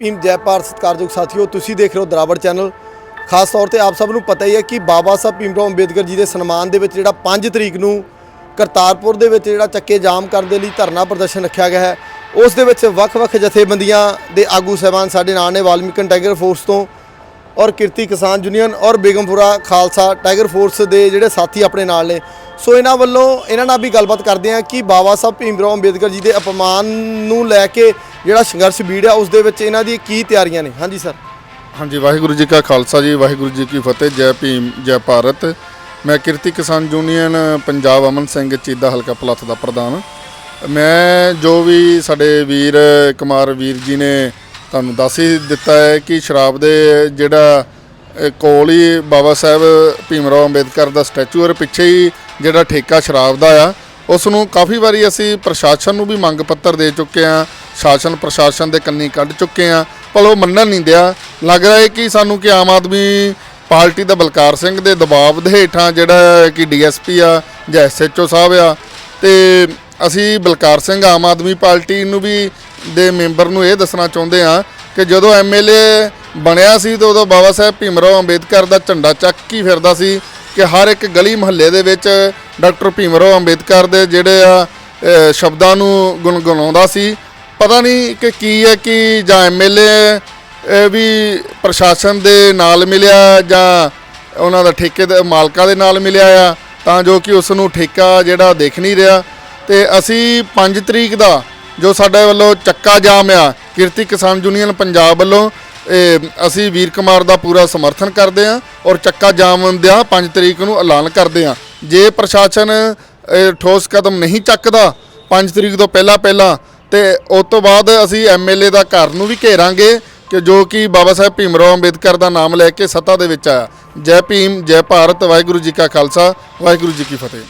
ਭੀਮ ਜੈ ਭਾਰਤ ਸਤਿਕਾਰਯੋਗ ਸਾਥੀਓ, ਤੁਸੀਂ ਦੇਖ ਰਹੇ ਹੋ ਦਰਾਵੜ ਚੈਨਲ। ਖਾਸ ਤੌਰ ਤੇ ਆਪ ਸਭ ਨੂੰ ਪਤਾ ਹੀ ਹੈ ਕਿ ਬਾਬਾ ਸਾਹਿਬ ਭੀਮ ਰਾਓ ਅੰਬੇਦਕਰ ਜੀ ਦੇ ਸਨਮਾਨ ਦੇ ਵਿੱਚ ਜਿਹੜਾ 5 ਤਰੀਕ ਨੂੰ ਕਰਤਾਰਪੁਰ ਦੇ ਵਿੱਚ ਜਿਹੜਾ ਚੱਕੇ ਜਾਮ ਕਰਨ ਦੇ ਲਈ ਧਰਨਾ ਪ੍ਰਦਰਸ਼ਨ ਰੱਖਿਆ ਗਿਆ ਹੈ, ਉਸ ਦੇ ਵਿੱਚ ਵੱਖ-ਵੱਖ ਜਥੇਬੰਦੀਆਂ ਦੇ ਆਗੂ ਸਹਿਬਾਨ ਸਾਡੇ ਨਾਲ ਨੇ, ਵਾਲਮੀਕਨ ਟਾਈਗਰ ਫੋਰਸ ਤੋਂ ਔਰ ਕਿਰਤੀ ਕਿਸਾਨ ਯੂਨੀਅਨ ਔਰ ਬੇਗਮਪੁਰਾ ਖਾਲਸਾ ਟਾਈਗਰ ਫੋਰਸ ਦੇ ਜਿਹੜੇ ਸਾਥੀ ਆਪਣੇ ਨਾਲ ਨੇ। ਸੋ ਇਹਨਾਂ ਵੱਲੋਂ ਇਹਨਾਂ ਨਾਲ ਵੀ ਗੱਲਬਾਤ ਕਰਦੇ ਹਾਂ ਕਿ ਬਾਬਾ ਸਾਹਿਬ ਭੀਮ ਰਾਓ ਅੰਬੇਦਕਰ ਜੀ ਦੇ ਅਪਮਾਨ ਨੂੰ ਲੈ ਕੇ ਜਿਹੜਾ ਸੰਘਰਸ਼ ਬੀੜ ਆ, ਉਸ ਦੇ ਵਿੱਚ ਇਹਨਾਂ ਦੀ ਕੀ ਤਿਆਰੀਆਂ ਨੇ? ਹਾਂਜੀ ਸਰ ਹਾਂਜੀ, ਵਾਹਿਗੁਰੂ ਜੀ ਕਾ ਖਾਲਸਾ ਜੀ, ਵਾਹਿਗੁਰੂ ਜੀ ਕੀ ਫਤਿਹ, ਜੈ ਭੀਮ, ਜੈ ਭਾਰਤ। ਮੈਂ ਕਿਰਤੀ ਕਿਸਾਨ ਯੂਨੀਅਨ ਪੰਜਾਬ ਅਮਨ ਸਿੰਘ ਚੀਦਾ ਹਲਕਾ ਪਲੱਥ ਦਾ ਪ੍ਰਧਾਨ। ਮੈਂ ਜੋ ਵੀ ਸਾਡੇ ਵੀਰ ਕੁਮਾਰ ਵੀਰ ਜੀ ਨੇ ਤੁਹਾਨੂੰ ਦੱਸ ਹੀ ਦਿੱਤਾ ਹੈ ਕਿ ਸ਼ਰਾਬ ਦੇ ਜਿਹੜਾ ਕੋਲ ਹੀ ਬਾਬਾ ਸਾਹਿਬ ਭੀਮਰਾਓ ਅੰਬੇਦਕਰ ਦਾ ਸਟੈਚੂ ਔਰ ਪਿੱਛੇ ਹੀ ਜਿਹੜਾ ਠੇਕਾ ਸ਼ਰਾਬ ਦਾ ਆ, ਉਸ ਨੂੰ ਕਾਫੀ ਵਾਰੀ ਅਸੀਂ ਪ੍ਰਸ਼ਾਸਨ ਨੂੰ ਵੀ ਮੰਗ ਪੱਤਰ ਦੇ ਚੁੱਕੇ ਆ ਸ਼ਾਸਨ ਪ੍ਰਸ਼ਾਸਨ ਦੇ ਕੰਨੀ ਕੱਢ ਚੁੱਕੇ ਆ। ਪਰ ਉਹ ਮੰਨਣ ਨਹੀਂ ਦਿਆ। ਲੱਗ ਰਿਹਾ ਹੈ ਕਿ ਸਾਨੂੰ ਕਿ ਆਮ ਆਦਮੀ ਪਾਰਟੀ ਦਾ ਬਲਕਾਰ ਸਿੰਘ ਦੇ ਦਬਾਅ ਦੇ ਹੇਠਾਂ ਜਿਹੜਾ ਕਿ ਡੀਐਸਪੀ ਆ ਜਾਂ ਐਸਐਚਓ ਸਾਹਿਬ ਆ, ਤੇ ਅਸੀਂ ਬਲਕਾਰ ਸਿੰਘ ਆਮ ਆਦਮੀ ਪਾਰਟੀ ਨੂੰ ਵੀ ਦੇ ਮੈਂਬਰ ਨੂੰ ਇਹ ਦੱਸਣਾ ਚਾਹੁੰਦੇ ਆ ਕਿ ਜਦੋਂ ਐਮਐਲਏ ਬਣਿਆ ਸੀ ਤਾਂ ਉਦੋਂ ਬਾਬਾ ਸਾਹਿਬ ਭੀਮਰਾਓ ਅੰਬੇਦਕਰ ਦਾ ਝੰਡਾ ਚੱਕ ਕੇ ਫਿਰਦਾ ਸੀ ਕਿ ਹਰ ਇੱਕ ਗਲੀ ਮੁਹੱਲੇ ਦੇ ਵਿੱਚ ਡਾਕਟਰ ਭੀਮਰਾਓ ਅੰਬੇਦਕਰ ਦੇ ਜਿਹੜੇ ਆ ਸ਼ਬਦਾਂ ਨੂੰ ਗੁਣਗੁਣਾਉਂਦਾ ਸੀ। ਪਤਾ ਨਹੀਂ ਕਿ ਕੀ ਹੈ, ਕਿ ਜਾਂ ਐਮਐਲਏ ਵੀ ਪ੍ਰਸ਼ਾਸਨ ਦੇ ਨਾਲ ਮਿਲਿਆ ਜਾਂ ਉਹਨਾਂ ਦਾ ਠੇਕੇ ਦੇ ਮਾਲਕਾਂ ਦੇ ਨਾਲ ਮਿਲਿਆ ਆ, ਤਾਂ ਜੋ ਕਿ ਉਸ ਨੂੰ ਠੇਕਾ ਜਿਹੜਾ ਦੇਖ ਨਹੀਂ ਰਿਹਾ। ਤੇ ਅਸੀਂ 5 ਤਰੀਕ ਦਾ ਜੋ ਸਾਡੇ ਵੱਲੋਂ ਚੱਕਾ ਜਾਮ ਆ, ਕਿਰਤੀ ਕਿਸਾਨ ਯੂਨੀਅਨ ਪੰਜਾਬ ਵੱਲੋਂ, ਇਹ ਅਸੀਂ ਵੀਰ ਕੁਮਾਰ ਦਾ ਪੂਰਾ ਸਮਰਥਨ ਕਰਦੇ ਹਾਂ ਔਰ ਚੱਕਾ ਜਾਮ ਦਾ 5 ਤਰੀਕ ਨੂੰ ਐਲਾਨ ਕਰਦੇ ਹਾਂ। ਜੇ ਪ੍ਰਸ਼ਾਸਨ ਠੋਸ ਕਦਮ ਨਹੀਂ ਚੱਕਦਾ 5 ਤਰੀਕ ਤੋਂ ਪਹਿਲਾਂ ਪਹਿਲਾਂ ਤੇ ਉਸ ਤੋਂ ਬਾਅਦ ਅਸੀਂ ਐਮਐਲਏ ਦਾ ਘਰ ਨੂੰ ਵੀ ਘੇਰਾਂਗੇ ਕਿ ਜੋ ਕਿ ਬਾਬਾ ਸਾਹਿਬ ਭੀਮਰਾਓ ਅੰਬੇਦਕਰ ਦਾ ਨਾਮ ਲੈ ਕੇ ਸੱਤਾ ਦੇ ਵਿੱਚ ਆਇਆ। ਜੈ ਭੀਮ, ਜੈ ਭਾਰਤ, ਵਾਹਿਗੁਰੂ ਜੀ ਕਾ ਖਾਲਸਾ, ਵਾਹਿਗੁਰੂ ਜੀ ਕੀ ਫਤਿਹ।